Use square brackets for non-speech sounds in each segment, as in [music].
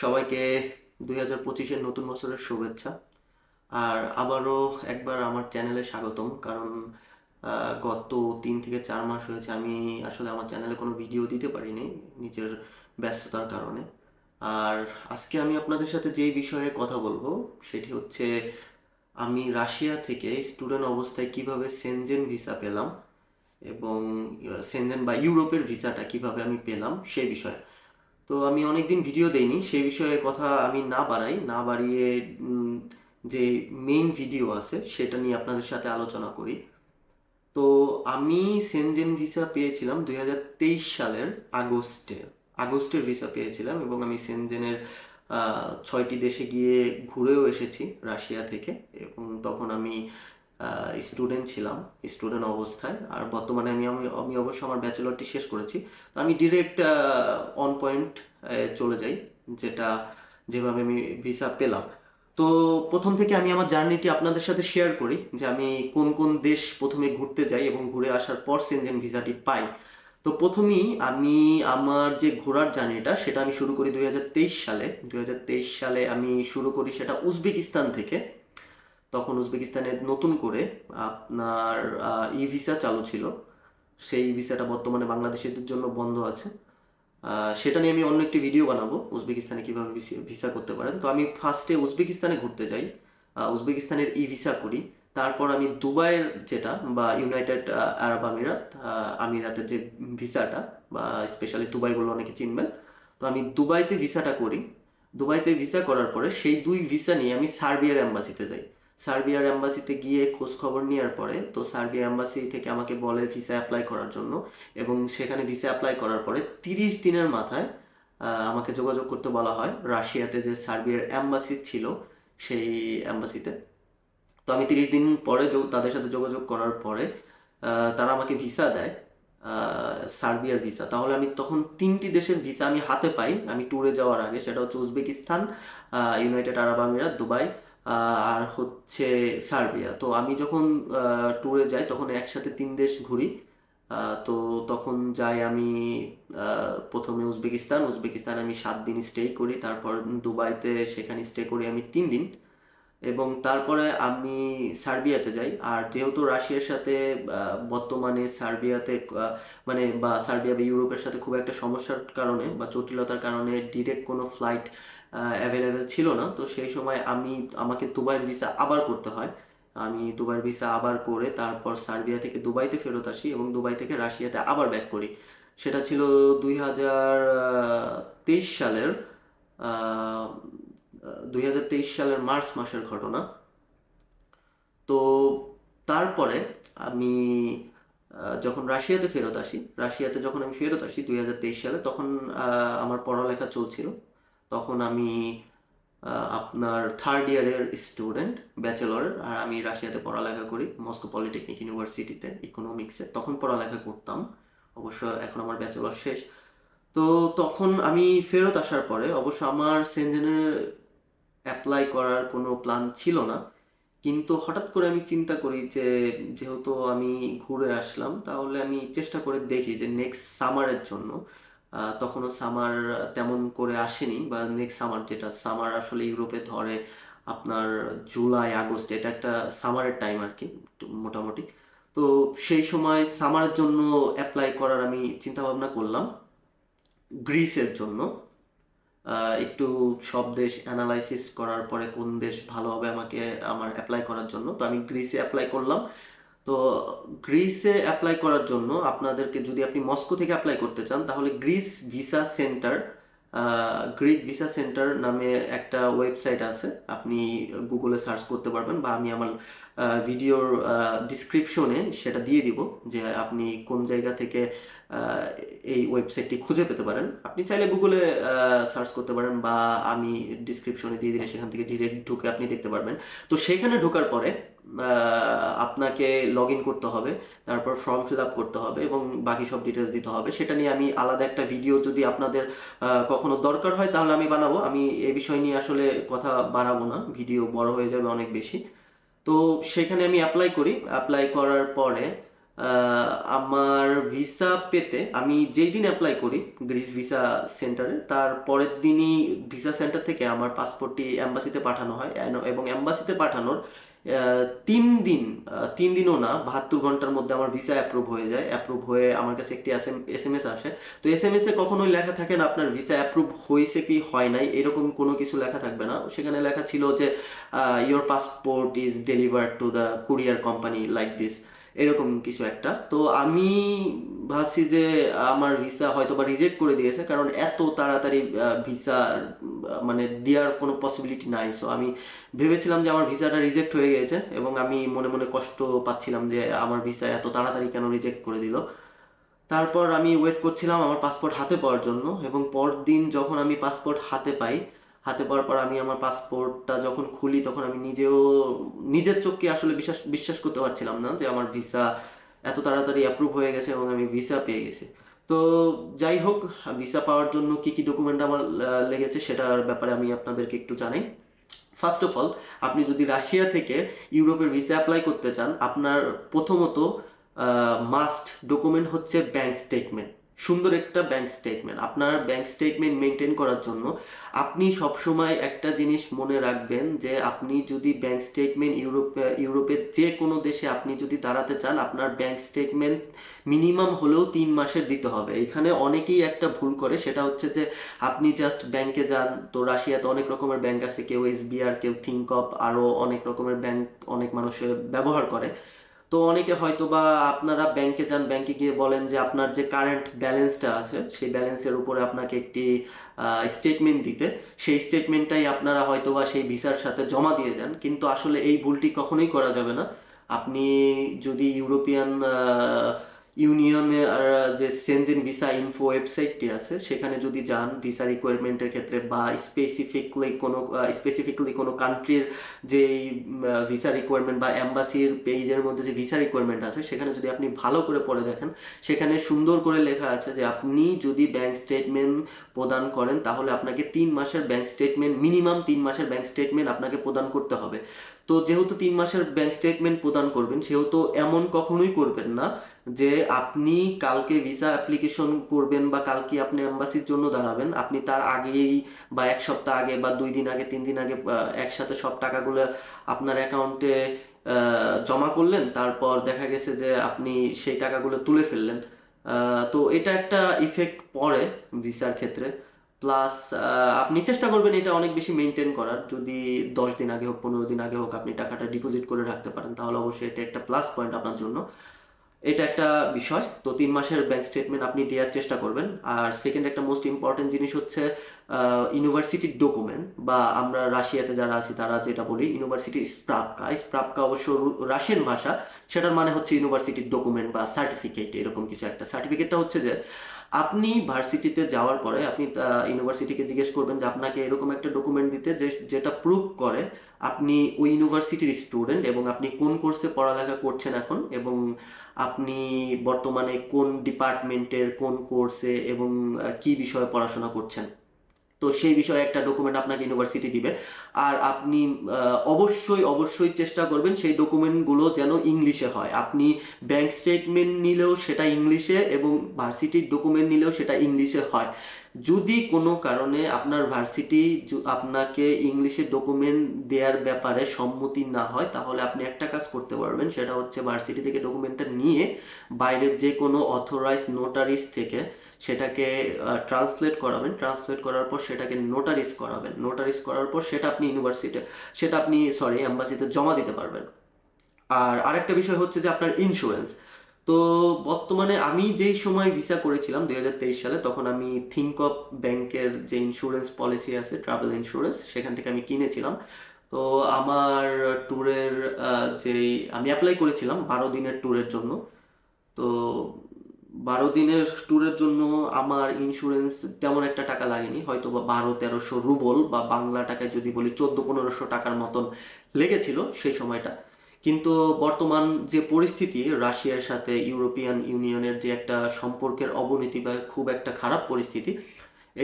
সবাইকে দুই হাজার পঁচিশের নতুন বছরের শুভেচ্ছা। আর আবারও একবার আমার চ্যানেলে স্বাগতম, কারণ গত তিন থেকে চার মাস হয়েছে আমি আসলে আমার চ্যানেলে কোনো ভিডিও দিতে পারিনি নিজের ব্যস্ততার কারণে। আর আজকে আমি আপনাদের সাথে যেই বিষয়ে কথা বলব সেটি হচ্ছে, আমি রাশিয়া থেকে স্টুডেন্ট অবস্থায় কীভাবে সেনজেন ভিসা পেলাম এবং সেনজেন বা ইউরোপের ভিসাটা কীভাবে আমি পেলাম সেই বিষয়ে। তো আমি অনেকদিন ভিডিও দেইনি সেই বিষয়ে কথা আমি না বাড়াই, না বাড়িয়ে যে মেইন ভিডিও আছে, সেটা নিয়ে আপনাদের সাথে আলোচনা করি। তো আমি সেনজেন ভিসা পেয়েছিলাম দুই হাজার তেইশ সালের আগস্টে। আগস্টের ভিসা পেয়েছিলাম এবং আমি সেনজেনের ছয়টি দেশে গিয়ে ঘুরেও এসেছি, রাশিয়া থেকে। এবং তখন আমি স্টুডেন্ট ছিলাম স্টুডেন্ট অবস্থায়। আর বর্তমানে আমি আমি অবশ্য আমার ব্যাচেলরটি শেষ করেছি। তো আমি ডিরেক্ট অন পয়েন্ট চলে যাই, যেটা যেভাবে আমি ভিসা পেলাম। তো প্রথম থেকে আমি আমার জার্নিটি আপনাদের সাথে শেয়ার করি, যে আমি কোন কোন দেশ প্রথমে ঘুরতে যাই এবং ঘুরে আসার পর সেনজেন ভিসাটি পাই। তো প্রথমেই আমি আমার যে ঘোরার জার্নিটা সেটা আমি শুরু করি দুই হাজার তেইশ সালে। দুই হাজার তেইশ সালে আমি শুরু করি সেটা উজবেকিস্তান থেকে। তখন উজবেকিস্তানে নতুন করে আপনার ই ভিসা চালু ছিল। সেই ভিসাটা বর্তমানে বাংলাদেশিদের জন্য বন্ধ আছে। সেটা নিয়ে আমি অন্য একটি ভিডিও বানাবো, উজবেকিস্তানে কীভাবে ভিসা করতে পারেন। তো আমি ফার্স্টে উজবেকিস্তানে ঘুরতে যাই উজবেকিস্তানের ই ভিসা করি। তারপর আমি দুবাইয়ের যেটা, বা ইউনাইটেড আরব আমিরাত আমিরাতের যে ভিসাটা, বা স্পেশালি দুবাই বলে অনেকে চিনবেন। তো আমি দুবাইতে ভিসাটা করি। দুবাইতে ভিসা করার পরে সেই দুই ভিসা নিয়ে আমি সার্বিয়ার অ্যাম্বাসিতে যাই। সার্বিয়ার অ্যাম্বাসিতে গিয়ে খোঁজ খবর নেওয়ার পরে, তো সার্বিয়া অ্যাম্বাসি থেকে আমাকে বলে ভিসা অ্যাপ্লাই করার জন্য এবং সেখানে ভিসা অ্যাপ্লাই করার পরে তিরিশ দিনের মাথায় আমাকে যোগাযোগ করতে বলা হয় রাশিয়াতে যে সার্বিয়ার অ্যাম্বাসি ছিল সেই অ্যাম্বাসিতে তো আমি তিরিশ দিন পরে তাদের সাথে যোগাযোগ করার পরে তারা আমাকে ভিসা দেয় সার্বিয়ার ভিসা। তাহলে আমি তখন তিনটি দেশের ভিসা আমি হাতে পাই। আমি ট্যুরে যাওয়ার আগে সেটা হচ্ছে উজবেকিস্তান ইউনাইটেড আরব আমিরাত দুবাই আর হচ্ছে সার্বিয়া। তো আমি যখন ট্যুরে যাই, তখন একসাথে তিন দেশ ঘুরি। তো তখন যাই আমি প্রথমে উজবেকিস্তান। উজবেকিস্তান আমি সাত দিন স্টে করি। তারপর দুবাইতে সেখানে স্টে করি আমি তিন দিন। এবং তারপরে আমি সার্বিয়াতে যাই। আর যেহেতু রাশিয়ার সাথে বর্তমানে সার্বিয়াতে মানে বা সার্বিয়া বা ইউরোপের সাথে খুব একটা সমস্যার কারণে বা জটিলতার কারণে ডিরেক্ট কোনো ফ্লাইট অ্যাভেলেবেল ছিল না। তো সেই সময় আমি আমাকে দুবাইয়ের ভিসা আবার করতে হয়। আমি দুবাইয়ের ভিসা আবার করে তারপর সার্বিয়া থেকে দুবাইতে ফেরত আসি এবং দুবাই থেকে রাশিয়াতে আবার ব্যাক করি। সেটা ছিল দুই হাজার তেইশ সালের দুই হাজার তেইশ সালের মার্চ মাসের ঘটনা। তো তারপরে আমি যখন রাশিয়াতে ফেরত আসি, রাশিয়াতে যখন আমি ফেরত আসি দুই হাজার তেইশ সালে, তখন আমার পড়ালেখা চলছিল। তখন আমি আপনার থার্ড ইয়ারের স্টুডেন্ট ব্যাচেলর আর আমি রাশিয়াতে পড়ালেখা করি মস্কো পলিটেকনিক ইউনিভার্সিটিতে ইকোনমিক্সে তখন পড়ালেখা করতাম, অবশ্য এখন আমার ব্যাচেলর শেষ। তো তখন আমি ফেরত আসার পরে, অবশ্য আমার সেনজেনে অ্যাপ্লাই করার কোনো প্ল্যান ছিল না। কিন্তু হঠাৎ করে আমি চিন্তা করি যে, যেহেতু আমি ঘুরে আসলাম, তাহলে আমি চেষ্টা করে দেখি যে নেক্সট সামারের জন্য তখনও সামার তেমন করে আসেনি বা নেক্সট সামার যেটা সামার আসলে ইউরোপে ধরে আপনার জুলাই, আগস্ট, এটা একটা সামারের টাইম আর কি মোটামুটি। তো সেই সময় সামারের জন্য অ্যাপ্লাই করার আমি চিন্তা ভাবনা করলাম গ্রিসের জন্য একটু সব দেশ অ্যানালাইসিস করার পরে কোন দেশ ভালো হবে আমাকে, আমার অ্যাপ্লাই করার জন্য। তো আমি গ্রিসে অ্যাপ্লাই করলাম। তো গ্রিসে অ্যাপ্লাই করার জন্য আপনাদেরকে যদি আপনি মস্কো থেকে অ্যাপ্লাই করতে চান, তাহলে Greece visa centre Greek visa centre নামে একটা ওয়েবসাইট আছে। আপনি গুগলে সার্চ করতে পারবেন বা আমি আমার ভিডিওর ডিসক্রিপশনে সেটা দিয়ে দিব যে আপনি কোন জায়গা থেকে এই ওয়েবসাইটটি খুঁজে পেতে পারেন। আপনি চাইলে গুগলে সার্চ করতে পারেন বা আমি ডিসক্রিপশনে দিয়ে দিলে সেখান থেকে ডিরেক্ট ঢুকে আপনি দেখতে পারবেন। তো সেখানে ঢোকার পরে আপনাকে লগ ইন করতে হবে, তারপর ফর্ম ফিল আপ করতে হবে এবং বাকি সব ডিটেলস দিতে হবে। সেটা নিয়ে আমি আলাদা একটা ভিডিও যদি আপনাদের কখনো দরকার হয় তাহলে আমি বানাবো। আমি এ বিষয় নিয়ে আসলে কথা বাড়াবো না। ভিডিও বড় হয়ে যাবে অনেক বেশি। তো সেখানে আমি অ্যাপ্লাই করি। অ্যাপ্লাই করার পরে আমার ভিসা পেতে আমি যেই দিন অ্যাপ্লাই করি গ্রিস ভিসা সেন্টারে তার পরের দিনই ভিসা সেন্টার থেকে আমার পাসপোর্টটি অ্যাম্বাসিতে পাঠানো হয়। এবং অ্যাম্বাসিতে পাঠানোর তিন দিন তিন দিনও না, বাহাত্তর ঘণ্টার মধ্যে আমার ভিসা অ্যাপ্রুভ হয়ে যায়। অ্যাপ্রুভ হয়ে আমার কাছে একটি এস এম এস আসে। তো এস এম এস কখনোই লেখা থাকে না আপনার ভিসা অ্যাপ্রুভ হয়েছে কি হয় নাই, এরকম কোনো কিছু লেখা থাকবে না। সেখানে লেখা ছিল যে your passport is deliver to the courier company like this এরকম কিছু একটা। তো আমি ভাবছি যে আমার ভিসা হয়তো বা রিজেক্ট করে দিয়েছে, কারণ এত তাড়াতাড়ি ভিসা মানে দেওয়ার কোনো পসিবিলিটি নাই। সো আমি ভেবেছিলাম যে আমার ভিসাটা রিজেক্ট হয়ে গেছে এবং আমি মনে মনে কষ্ট পাচ্ছিলাম যে আমার ভিসা এত তাড়াতাড়ি কেন রিজেক্ট করে দিল। তারপর আমি ওয়েট করছিলাম আমার পাসপোর্ট হাতে পাওয়ার জন্য এবং পরদিন যখন আমি পাসপোর্ট হাতে পাই হাতে পাওয়ার পর আমি আমার পাসপোর্টটা যখন খুলি, তখন আমি নিজেও, নিজের চোখকে আসলে বিশ্বাস বিশ্বাস করতে পারছিলাম না যে আমার ভিসা এত তাড়াতাড়ি অ্যাপ্রুভ হয়ে গেছে এবং আমি ভিসা পেয়ে গেছি। তো যাই হোক ভিসা পাওয়ার জন্য কি কি ডকুমেন্ট আমার লেগেছে সেটার ব্যাপারে আমি আপনাদেরকে একটু জানাই। ফার্স্ট অফ অল আপনি যদি রাশিয়া থেকে ইউরোপের ভিসা অ্যাপ্লাই করতে চান, আপনার প্রথমত মাস্ট ডকুমেন্ট হচ্ছে ব্যাংক স্টেটমেন্ট সুন্দর একটা ব্যাংক স্টেটমেন্ট আপনার ব্যাংক স্টেটমেন্ট মেনটেন করার জন্য আপনি সবসময় একটা জিনিস মনে রাখবেন যে আপনি যদি ব্যাংক স্টেটমেন্ট ইউরোপ, ইউরোপের যে কোনো দেশে আপনি যদি দাঁড়াতে চান, আপনার ব্যাংক স্টেটমেন্ট মিনিমাম হলেও তিন মাসের দিতে হবে। এখানে অনেকেই একটা ভুল করে, সেটা হচ্ছে যে আপনি জাস্ট ব্যাংকে যান, তো রাশিয়াতে অনেক রকমের ব্যাংক আছে, কেউ এসবিআর কেউ থিঙ্কপ আরও অনেক রকমের ব্যাংক অনেক মানুষের ব্যবহার করে। তো অনেকে হয়তো বা আপনারা ব্যাংকে যান ব্যাংকে গিয়ে বলেন যে আপনার যে কারেন্ট ব্যালেন্সটা আছে, সেই ব্যালেন্সের উপরে আপনাকে একটি স্টেটমেন্ট দিতে। সেই স্টেটমেন্টটাই আপনারা হয়তো বা সেই ভিসার সাথে জমা দিয়ে দেন। কিন্তু আসলে এই ভুলটি কখনোই করা যাবে না। আপনি যদি ইউরোপিয়ান ইউনিয়নের যে সেনজেন ভিসা ইনফো ওয়েবসাইটটি আছে, সেখানে যদি যান ভিসা রিকোয়ারমেন্টের ক্ষেত্রে বা স্পেসিফিকলি কোনো স্পেসিফিকলি কোনো কান্ট্রির যে ভিসা রিকোয়ারমেন্ট বা অ্যাম্বাসির পেজের মধ্যে যে ভিসা রিকোয়ারমেন্ট আছে, সেখানে যদি আপনি ভালো করে পড়ে দেখেন, সেখানে সুন্দর করে লেখা আছে যে আপনি যদি ব্যাংক স্টেটমেন্ট প্রদান করেন, তাহলে আপনাকে তিন মাসের ব্যাংক স্টেটমেন্ট মিনিমাম তিন মাসের ব্যাংক স্টেটমেন্ট আপনাকে প্রদান করতে হবে। তো যেহেতু তিন মাসের ব্যাংক স্টেটমেন্ট প্রদান করবেন, সেহেতু এমন কখনোই করবেন না যে আপনি কালকে ভিসা অ্যাপ্লিকেশন করবেন বা কালকে আপনি এম্বাসির জন্য দাঁড়াবেন, আপনি তার আগেই বা এক সপ্তাহ আগে বা দুই দিন আগে, তিন দিন আগে একসাথে সব টাকাগুলো আপনার অ্যাকাউন্টে জমা করলেন, তারপর দেখা গেছে যে আপনি সেই টাকাগুলো তুলে ফেললেন। তো এটা একটা ইফেক্ট পড়ে ভিসার ক্ষেত্রে। প্লাস আপনি চেষ্টা করবেন এটা অনেক বেশি মেনটেন করার। যদি দশ দিন আগে হোক, পনেরো দিন আগে হোক আপনি টাকাটা ডিপোজিট করে রাখতে পারেন, তাহলে অবশ্যই এটা একটা প্লাস পয়েন্ট আপনার জন্য। এটা একটা বিষয়। তো তিন মাসের ব্যাংক স্টেটমেন্ট আপনি দেওয়ার চেষ্টা করবেন। আর সেকেন্ড একটা মোস্ট ইম্পর্টেন্ট জিনিস হচ্ছে ইউনিভার্সিটির ডকুমেন্ট বা আমরা রাশিয়াতে যারা আছি তারা যেটা বলি ইউনিভার্সিটি স্প্রাপকা স্প্রাপকা অবশ্য রাশিয়ান ভাষা, সেটার মানে হচ্ছে ইউনিভার্সিটির ডকুমেন্ট বা সার্টিফিকেট এরকম কিছু একটা। সার্টিফিকেটটা হচ্ছে যে আপনি ভার্সিটিতে যাওয়ার পরে আপনি ইউনিভার্সিটিকে জিজ্ঞেস করবেন যে আপনাকে এরকম একটা ডকুমেন্ট দিতে যে, যেটা প্রুভ করে আপনি ওই ইউনিভার্সিটির স্টুডেন্ট এবং আপনি কোন কোর্সে পড়ালেখা করছেন এখন এবং আপনি বর্তমানে কোন ডিপার্টমেন্টের কোন কোর্সে এবং কি বিষয়ে পড়াশোনা করছেন। তো সেই বিষয়ে একটা ডকুমেন্ট আপনাকে ইউনিভার্সিটি দিবে। আর আপনি অবশ্যই অবশ্যই চেষ্টা করবেন সেই ডকুমেন্টগুলো যেন ইংলিশে হয়। আপনি ব্যাংক স্টেটমেন্ট নিলেও সেটা ইংলিশে এবং ভার্সিটির ডকুমেন্ট নিলেও সেটা ইংলিশে হয়। যদি কোনো কারণে আপনার ভার্সিটি আপনাকে ইংলিশে ডকুমেন্ট দেওয়ার ব্যাপারে সম্মতি না হয়, তাহলে আপনি একটা কাজ করতে পারবেন, সেটা হচ্ছে ভার্সিটি থেকে ডকুমেন্টটা নিয়ে বাইরের যে কোনো অথরাইজ নোটারিস থেকে সেটাকে ট্রান্সলেট করাবেন। ট্রান্সলেট করার পর সেটাকে নোটারিস করাবেন। নোটারিস করার পর সেটা আপনি ইউনিভার্সিটি সেটা আপনি সরি অ্যাম্বাসিতে জমা দিতে পারবেন। আর আরেকটা বিষয় হচ্ছে যে আপনার ইন্স্যুরেন্স তো বর্তমানে আমি যেই সময় ভিসা করেছিলাম দুই হাজার তেইশ সালে, তখন আমি থিঙ্ক অফ ব্যাংকের যে ইন্স্যুরেন্স পলিসি আছে ট্রাভেল ইন্স্যুরেন্স সেখান থেকে আমি কিনেছিলাম। তো আমার ট্যুরের যেই আমি অ্যাপ্লাই করেছিলাম বারো দিনের ট্যুরের জন্য। তো বারো দিনের ট্যুরের জন্য আমার ইন্স্যুরেন্স তেমন একটা টাকা লাগেনি হয়তো বা বারো তেরোশো রুবল বা বাংলা টাকায় যদি বলি চোদ্দ পনেরোশো টাকার মতন লেগেছিল সেই সময়টা। কিন্তু বর্তমান যে পরিস্থিতি, রাশিয়ার সাথে ইউরোপিয়ান ইউনিয়নের যে একটা সম্পর্কের অবনতি বা খুব একটা খারাপ পরিস্থিতি,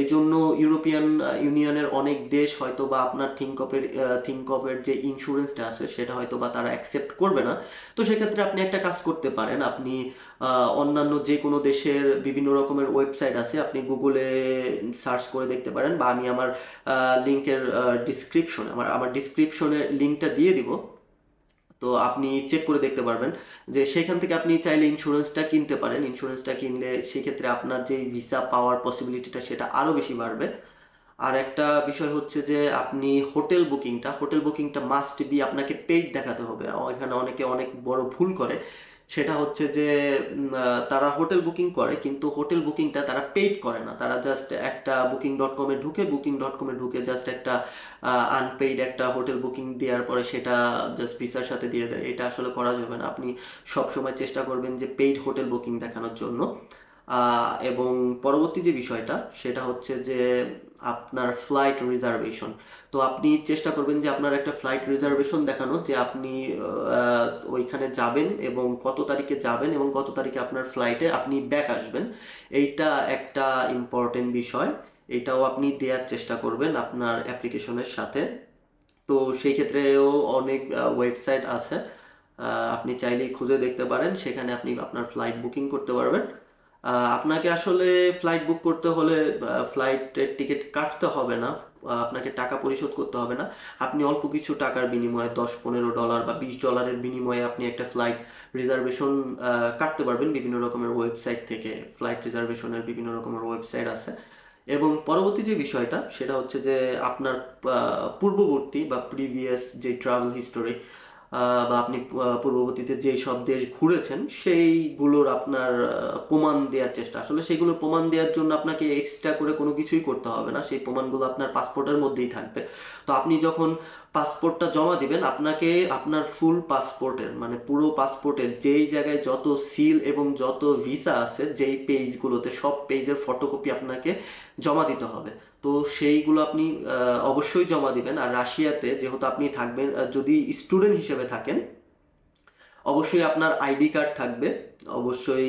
এই জন্য ইউরোপিয়ান ইউনিয়নের অনেক দেশ হয়তো বা আপনার থিঙ্কপের থিঙ্কপের যে ইন্স্যুরেন্সটা আছে, সেটা হয়তো বা তারা অ্যাকসেপ্ট করবে না। তো সেক্ষেত্রে আপনি একটা কাজ করতে পারেন। আপনি অন্যান্য যে কোনো দেশের বিভিন্ন রকমের ওয়েবসাইট আছে, আপনি গুগলে সার্চ করে দেখতে পারেন বা আমি আমার লিঙ্কের ডিসক্রিপশনে আমার আমার ডিসক্রিপশনের লিঙ্কটা দিয়ে দিব। তো আপনি চেক করে দেখতে পারবেন যে সেখান থেকে আপনি চাইলে ইন্স্যুরেন্সটা কিনতে পারেন। ইন্স্যুরেন্সটা কিনলে সেক্ষেত্রে আপনার যে ভিসা পাওয়ার পসিবিলিটিটা সেটা আরও বেশি বাড়বে। আর একটা বিষয় হচ্ছে যে আপনি হোটেল বুকিংটা হোটেল বুকিংটা মাস্ট বি আপনাকে পেইড দেখাতে হবে। এখানে অনেকে অনেক বড় ভুল করে। সেটা হচ্ছে যে তারা হোটেল বুকিং করে, কিন্তু হোটেল বুকিংটা তারা পেইড করে না। তারা জাস্ট একটা বুকিং ডট কমে ঢুকে, বুকিং ডট কমে ঢুকে জাস্ট একটা আনপেইড একটা হোটেল বুকিং দেওয়ার পরে সেটা জাস্ট ভিসার সাথে দিয়ে দেয়। এটা আসলে করা যাবে না। আপনি সবসময় চেষ্টা করবেন যে পেইড হোটেল বুকিং দেখানোর জন্য। এবং পরবর্তী যে বিষয়টা, সেটা হচ্ছে যে আপনার ফ্লাইট রিজার্ভেশন তো আপনি চেষ্টা করবেন যে আপনার একটা ফ্লাইট রিজার্ভেশন দেখানো, যে আপনি ওইখানে যাবেন এবং কত তারিখে যাবেন এবং কত তারিখে আপনার ফ্লাইটে আপনি ব্যাক আসবেন। এইটা একটা ইম্পর্টেন্ট বিষয়। এটাও আপনি দেওয়ার চেষ্টা করবেন আপনার অ্যাপ্লিকেশনের সাথে। তো সেই ক্ষেত্রেও অনেক ওয়েবসাইট আছে। আপনি চাইলেই খুঁজে দেখতে পারেন। সেখানে আপনি আপনার ফ্লাইট বুকিং করতে পারবেন। আপনাকে আসলে ফ্লাইট বুক করতে হলে ফ্লাইটের টিকিট কাটতে হবে না। আপনাকে টাকা পরিশোধ করতে হবে না। আপনি অল্প কিছু টাকার বিনিময়ে দশ, পনেরো ডলার বা বিশ ডলারের বিনিময়ে আপনি একটা ফ্লাইট রিজার্ভেশন কাটতে পারবেন বিভিন্ন রকমের ওয়েবসাইট থেকে। ফ্লাইট রিজার্ভেশনের বিভিন্ন রকমের ওয়েবসাইট আছে। এবং পরবর্তী যে বিষয়টা, সেটা হচ্ছে যে আপনার পূর্ববর্তী বা প্রিভিয়াস যে ট্রাভেল হিস্টোরি বা আপনি পূর্ববর্তীতে যে সব দেশ ঘুরেছেন, সেইগুলোর আপনার প্রমাণ দেওয়ার চেষ্টা। আসলে সেইগুলো প্রমাণ দেওয়ার জন্য আপনাকে এক্সট্রা করে কোনো কিছুই করতে হবে না। সেই প্রমাণগুলো আপনার পাসপোর্টের মধ্যেই থাকবে। তো আপনি যখন পাসপোর্টটা জমা দিবেন, আপনাকে আপনার ফুল পাসপোর্টের মানে পুরো পাসপোর্টের যেই জায়গায় যত সিল এবং যত ভিসা আছে, যেই পেজগুলোতে সব পেজের ফটোকপি আপনাকে জমা দিতে হবে। তো সেইগুলো আপনি অবশ্যই জমা দিবেন। আর রাশিয়াতে যেহেতু আপনি থাকবেন যদি স্টুডেন্ট হিসেবে থাকেন অবশ্যই আপনার আইডি কার্ড থাকবে। অবশ্যই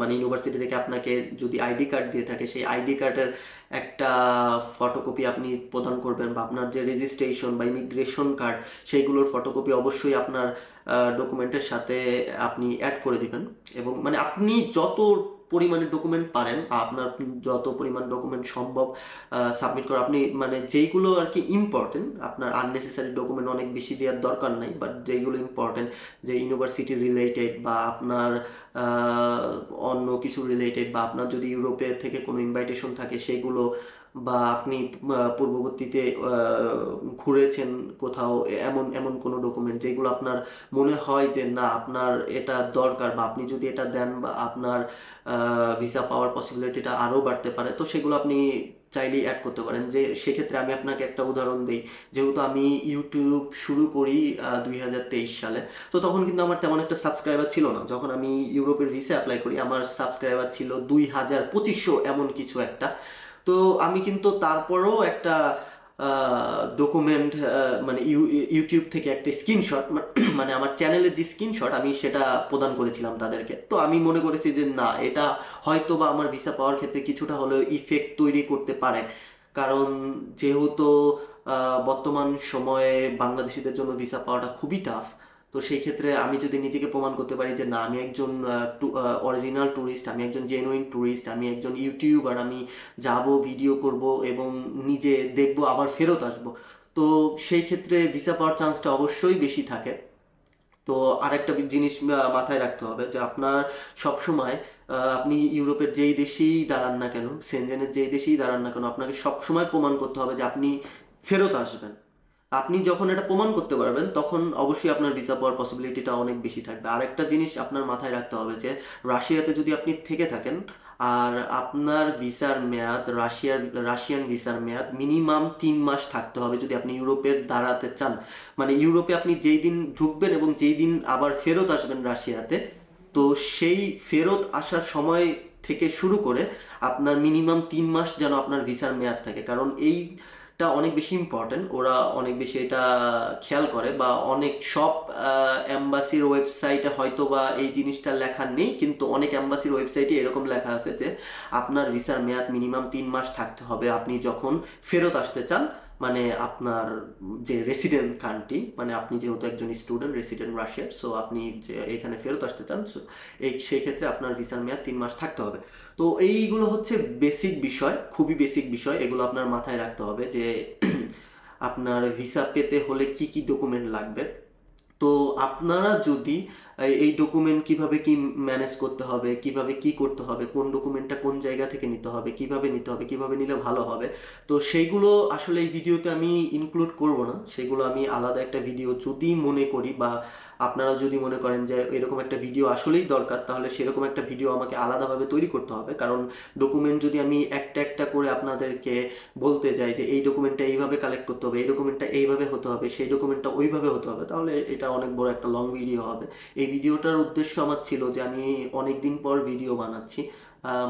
মানে ইউনিভার্সিটি থেকে আপনাকে যদি আইডি কার্ড দিয়ে থাকে, সেই আইডি কার্ডের একটা ফটোকপি আপনি প্রদান করবেন বা আপনার যে রেজিস্ট্রেশন বা ইমিগ্রেশন কার্ড সেইগুলোর ফটোকপি অবশ্যই আপনার ডকুমেন্টের সাথে আপনি অ্যাড করে দিবেন। এবং মানে আপনি যত পরিমাণে ডকুমেন্ট পারেন আপনার যত পরিমাণ ডকুমেন্ট সম্ভব সাবমিট করা। আপনি মানে যেইগুলো আর কি ইম্পর্টেন্ট আপনার আননেসেসারি ডকুমেন্ট অনেক বেশি দেওয়ার দরকার নাই বাট যেইগুলো ইম্পর্টেন্ট যে ইউনিভার্সিটি রিলেটেড বা আপনার অন্য কিছু রিলেটেড বা আপনার যদি ইউরোপের থেকে কোনো ইনভাইটেশন থাকে, সেগুলো বা আপনি পূর্ববর্তীতে ঘুরেছেন কোথাও, এমন এমন কোনো ডকুমেন্ট যেগুলো আপনার মনে হয় যে না, আপনার এটা দরকার বা আপনি যদি এটা দেন বা আপনার ভিসা পাওয়ার পসিবিলিটিটা আরও বাড়তে পারে, তো সেগুলো আপনি চাইলেই অ্যাড করতে পারেন। যে সেক্ষেত্রে আমি আপনাকে একটা উদাহরণ দিই। যেহেতু আমি ইউটিউব শুরু করি দুই হাজার তেইশ সালে, তো তখন কিন্তু আমার তেমন একটা সাবস্ক্রাইবার ছিল না। যখন আমি ইউরোপের ভিসা অ্যাপ্লাই করি, আমার সাবস্ক্রাইবার ছিল দুই হাজার পঁচিশশো এমন কিছু একটা। তো আমি কিন্তু তারপরও একটা ডকুমেন্ট মানে ইউ- ইউটিউব থেকে একটা স্ক্রিনশট [clears throat] মানে আমার চ্যানেলের যে স্ক্রিনশট আমি সেটা প্রদান করেছিলাম তাদেরকে। তো আমি মনে করেছি যে না, এটা হয়তো বা আমার ভিসা পাওয়ার ক্ষেত্রে কিছুটা হলেও ইফেক্ট তৈরি করতে পারে। কারণ যেহেতু বর্তমান সময়ে বাংলাদেশিদের জন্য ভিসা পাওয়াটা খুবই টাফ তো সেই ক্ষেত্রে আমি যদি নিজেকে প্রমাণ করতে পারি যে, না, আমি একজন অরিজিনাল ট্যুরিস্ট আমি একজন জেনুইন ট্যুরিস্ট আমি একজন ইউটিউবার আমি যাব ভিডিও করব এবং নিজে দেখব, আবার ফেরত আসব, তো সেই ক্ষেত্রে ভিসা পাওয়ার চান্সটা অবশ্যই বেশি থাকে। তো আরেকটা বি- জিনিস মাথায় রাখতে হবে যে, আপনার সবসময় আপনি ইউরোপের যেই দেশেই দাঁড়ান না কেন সেনজেনের যেই দেশেই দাঁড়ান না কেন, আপনাকে সবসময় প্রমাণ করতে হবে যে, আপনি ফেরত আসবেন। আপনি যখন এটা প্রমাণ করতে পারবেন, তখন অবশ্যই আপনার ভিসা পাওয়ার পসিবিলিটিটা অনেক বেশি থাকবে। আরেকটা জিনিস আপনার মাথায় রাখতে হবে যে, রাশিয়াতে যদি আপনি থেকে থাকেন, আর আপনার ভিসার মেয়াদ, রাশিয়ার, রাশিয়ান ভিসার মেয়াদ মিনিমাম তিন মাস থাকতে হবে যদি আপনি ইউরোপের দাঁড়াতে চান। মানে ইউরোপে আপনি যেই দিন ঢুকবেন এবং যেই দিন আবার ফেরত আসবেন রাশিয়াতে, তো সেই ফেরত আসার সময় থেকে শুরু করে আপনার মিনিমাম তিন মাস যেন আপনার ভিসার মেয়াদ থাকে। কারণ এই টা অনেক বেশি ইম্পর্টেন্ট ওরা অনেক বেশি এটা খেয়াল করে বা অনেক সব অ্যাম্বাসির ওয়েবসাইটে হয়তো বা এই জিনিসটা লেখা নেই, কিন্তু অনেক অ্যাম্বাসির ওয়েবসাইটে এরকম লেখা আছে যে, আপনার ভিসার মেয়াদ মিনিমাম তিন মাস থাকতে হবে। আপনি যখন ফেরত আসতে চান মানে আপনার যে রেসিডেন্ট কান্ট্রি মানে আপনি যেহেতু একজন স্টুডেন্ট রেসিডেন্ট রাশিয়ার সো আপনি যে এখানে ফেরত আসতে চান সো এই সেই ক্ষেত্রে আপনার ভিসার মেয়াদ তিন মাস থাকতে হবে। তো এইগুলো হচ্ছে বেসিক বিষয়, খুবই বেসিক বিষয়, এগুলো আপনার মাথায় রাখতে হবে যে [clears throat] আপনার ভিসা পেতে হলে কি কি ডকুমেন্ট লাগবে। তো আপনারা যদি এই- ডকুমেন্ট কীভাবে কি ম্যানেজ করতে হবে, কীভাবে কি করতে হবে, কোন ডকুমেন্টটা কোন জায়গা থেকে নিতে হবে, কীভাবে নিতে হবে, কীভাবে নিলে ভালো হবে। তো সেইগুলো আসলে এই ভিডিওতে আমি ইনক্লুড করব না। সেগুলো আমি আলাদা একটা ভিডিও যদি মনে করি বা আপনারা যদি মনে করেন যে এরকম একটা ভিডিও আসলেই দরকার, তাহলে সেরকম একটা ভিডিও আমাকে আলাদাভাবে তৈরি করতে হবে। কারণ ডকুমেন্ট যদি আমি একটা একটা করে আপনাদেরকে বলতে যাই যে এই ডকুমেন্টটা এইভাবে কালেক্ট করতে হবে, এই ডকুমেন্টটা এইভাবে হতে হবে, সেই ডকুমেন্টটা ওইভাবে হতে হবে, তাহলে এটা অনেক বড় একটা লং ভিডিও হবে। এই ভিডিওটার উদ্দেশ্য আমার ছিল যে আমি অনেক দিন পর ভিডিও বানাচ্ছি।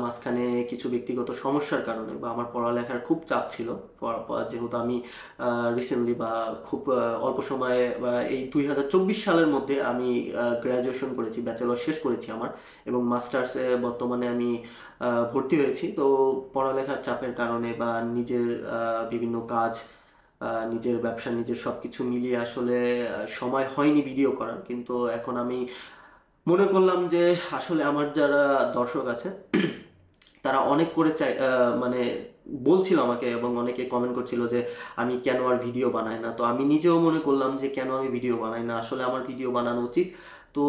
মাঝখানে কিছু ব্যক্তিগত সমস্যার কারণে বা আমার পড়ালেখার খুব চাপ ছিল। যেহেতু আমি রিসেন্টলি বা খুব অল্প সময়ে বা এই দুই হাজার চব্বিশ সালের মধ্যে আমি গ্র্যাজুয়েশন করেছি ব্যাচেলর শেষ করেছি আমার এবং মাস্টার্সে বর্তমানে আমি ভর্তি হয়েছি। তো পড়ালেখার চাপের কারণে বা নিজের বিভিন্ন কাজ নিজের ব্যবসা, নিজের সব কিছু মিলিয়ে আসলে সময় হয়নি ভিডিও করার। কিন্তু এখন আমি মনে করলাম যে আসলে আমার যারা দর্শক আছে, [clears throat] তারা অনেক করে চাই মানে বলছিল আমাকে এবং অনেকে কমেন্ট করছিল যে আমি কেন আর ভিডিও বানাই না। তো আমি নিজেও মনে করলাম যে কেন আমি ভিডিও বানাই না? আসলে আমার ভিডিও বানানো উচিত। তো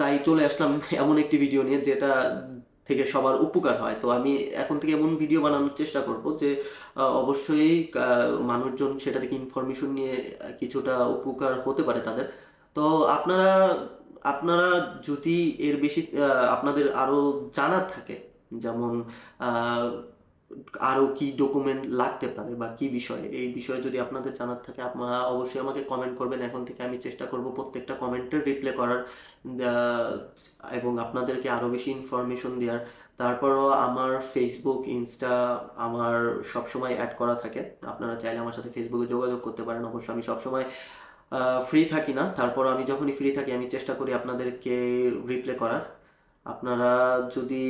তাই চলে আসলাম [laughs] এমন একটি ভিডিও নিয়ে যেটা থেকে সবার উপকার হয়। তো আমি এখন থেকে এমন ভিডিও বানানোর চেষ্টা করব যে অবশ্যই মানুষজন সেটা থেকে ইনফরমেশন নিয়ে কিছুটা উপকার হতে পারে তাদের। তো আপনারা আপনারা যদি এর বেশি আপনাদের আরও জানার থাকে, যেমন আরও আরও কি ডকুমেন্ট লাগতে পারে বা কি বিষয়ে, এই বিষয়ে যদি আপনাদের জানার থাকে আপনারা অবশ্যই আমাকে কমেন্ট করবেন। এখন থেকে আমি চেষ্টা করব প্রত্যেকটা কমেন্টের রিপ্লাই করার এবং আপনাদেরকে আরও বেশি ইনফরমেশন দেওয়ার তারপরও আমার ফেসবুক ইনস্টা আমার সবসময় অ্যাড করা থাকে। আপনারা চাইলে আমার সাথে ফেসবুকে যোগাযোগ করতে পারেন। অবশ্যই আমি সবসময় ফ্রি থাকি না। তারপর আমি যখনই ফ্রি থাকি, আমি চেষ্টা করি আপনাদেরকে রিপ্লে করার। আপনারা যদি,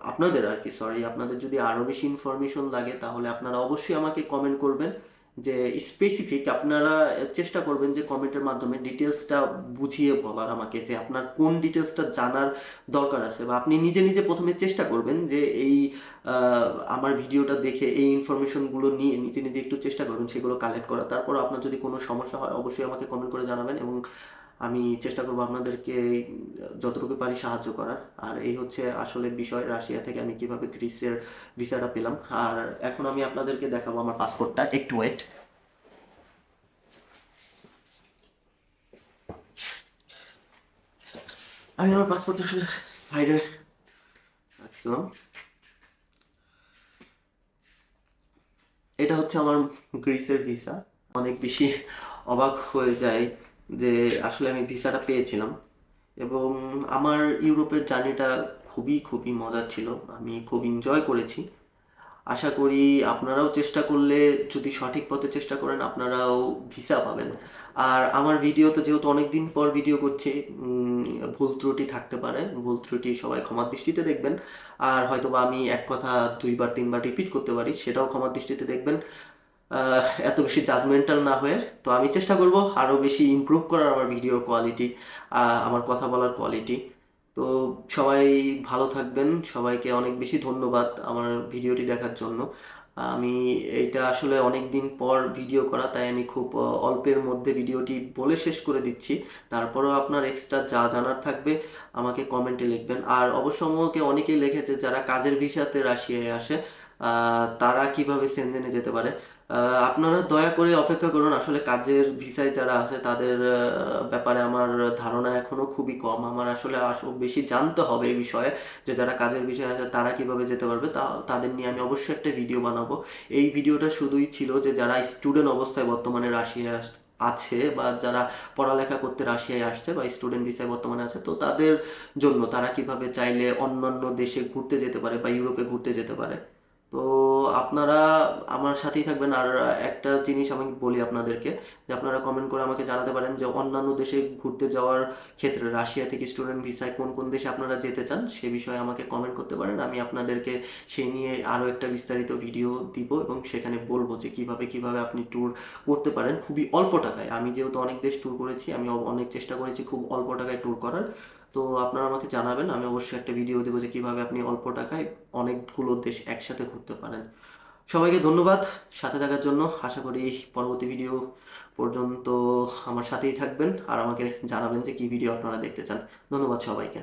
আপনাদের আর কি সরি আপনাদের যদি আরও বেশি ইনফরমেশন লাগে, তাহলে আপনারা অবশ্যই আমাকে কমেন্ট করবেন। যে স্পেসিফিক আপনারা চেষ্টা করবেন যে কমেন্টের মাধ্যমে ডিটেলসটা বুঝিয়ে বলার আমাকে, যে আপনার কোন ডিটেলসটা জানার দরকার আছে। বা আপনি নিজে নিজে প্রথমে চেষ্টা করবেন যে এই আমার ভিডিওটা দেখে এই ইনফরমেশনগুলো নিয়ে নিজে নিজে একটু চেষ্টা করবেন, সেগুলো কালেক্ট করা। তারপর আপনার যদি কোনো সমস্যা হয়, অবশ্যই আমাকে কমেন্ট করে জানাবেন এবং আমি চেষ্টা করব আপনাদেরকে যতটুকু পারি সাহায্য করার। আর এই হচ্ছে আসলে বিষয়, রাশিয়া থেকে আমি কীভাবে গ্রিসের ভিসাটা পেলাম। আর এখন আমি আপনাদেরকে দেখাবো আমার পাসপোর্টটা। একটু ওয়েট। আমি আমার পাসপোর্টটা সাইডে রাখছিলাম। এটা হচ্ছে আমার গ্রিসের ভিসা। অনেক বেশি অবাক হয়ে যায় যে আসলে আমি ভিসাটা পেয়েছিলাম। এবং আমার ইউরোপের জার্নিটা খুবই খুবই মজার ছিল। আমি খুব এনজয় করেছি। আশা করি আপনারাও চেষ্টা করলে, যদি সঠিক পথে চেষ্টা করেন, আপনারাও ভিসা পাবেন। আর আমার ভিডিওতে যেহেতু অনেক দিন পর ভিডিও করছি ভুল ত্রুটি থাকতে পারে। ভুল ত্রুটি সবাই ক্ষমার দৃষ্টিতে দেখবেন। আর হয়তোবা আমি এক কথা দুইবার, তিনবার রিপিট করতে পারি, সেটাও ক্ষমার দৃষ্টিতে দেখবেন। এত বেশি জাজমেন্টাল না হয়ে, তো আমি চেষ্টা করব আরও বেশি ইমপ্রুভ করার আমার ভিডিওর কোয়ালিটি আমার কথা বলার কোয়ালিটি তো সবাই ভালো থাকবেন, সবাইকে অনেক বেশি ধন্যবাদ আমার ভিডিওটি দেখার জন্য। আমি এইটা আসলে অনেক দিন পর ভিডিও করা, তাই আমি খুব অল্পের মধ্যে ভিডিওটি বলে শেষ করে দিচ্ছি। তারপরেও আপনার এক্সট্রা যা জানার থাকবে, আমাকে কমেন্টে লিখবেন। আর অবশ্য আমাকে অনেকেই লিখেছে যারা কাজের ভিসাতে রাশিয়ায় আসে তারা কীভাবে সেনজেনে যেতে পারে। আপনারা দয়া করে অপেক্ষা করুন। আসলে কাজের ভিসায় যারা আছে, তাদের ব্যাপারে আমার ধারণা এখনও খুবই কম। আমার আসলে আস- বেশি জানতে হবে এই বিষয়ে যে যারা কাজের বিষয়ে আছে, তারা কীভাবে যেতে পারবে। তা, তাদের নিয়ে আমি অবশ্যই একটা ভিডিও বানাবো। এই ভিডিওটা শুধুই ছিল যে যারা স্টুডেন্ট অবস্থায় বর্তমানে রাশিয়ায় আছে বা যারা পড়ালেখা করতে রাশিয়ায় আসছে বা স্টুডেন্ট ভিসায় বর্তমানে আছে, তো তাদের জন্য তারা কীভাবে চাইলে অন্যান্য দেশে ঘুরতে যেতে পারে বা ইউরোপে ঘুরতে যেতে পারে। তো আপনারা আমার সাথেই থাকবেন। আর একটা জিনিস আমি বলি আপনাদেরকে, যে আপনারা কমেন্ট করে আমাকে জানাতে পারেন যে অন্যান্য দেশে ঘুরতে যাওয়ার ক্ষেত্রে রাশিয়া থেকে স্টুডেন্ট ভিসায় কোন কোন দেশে আপনারা যেতে চান, সে বিষয়ে আমাকে কমেন্ট করতে পারেন। আমি আপনাদেরকে সেই নিয়ে আরও একটা বিস্তারিত ভিডিও দিব এবং সেখানে বলব যে কীভাবে কীভাবে আপনি ট্যুর করতে পারেন। খুবই অল্প টাকায়। আমি যেহেতু অনেক দেশ ট্যুর করেছি, আমি অনেক চেষ্টা করেছি খুব অল্প টাকায় ট্যুর করার। তো আপনারা আমাকে জানাবেন, আমি অবশ্যই একটা ভিডিও দেবো যে কীভাবে আপনি অল্প টাকায় অনেকগুলো দেশ একসাথে ঘুরতে পারেন। সবাইকে ধন্যবাদ সাথে থাকার জন্য। আশা করি পরবর্তী ভিডিও পর্যন্ত আমার সাথেই থাকবেন আর আমাকে জানাবেন যে কী ভিডিও আপনারা দেখতে চান। ধন্যবাদ সবাইকে।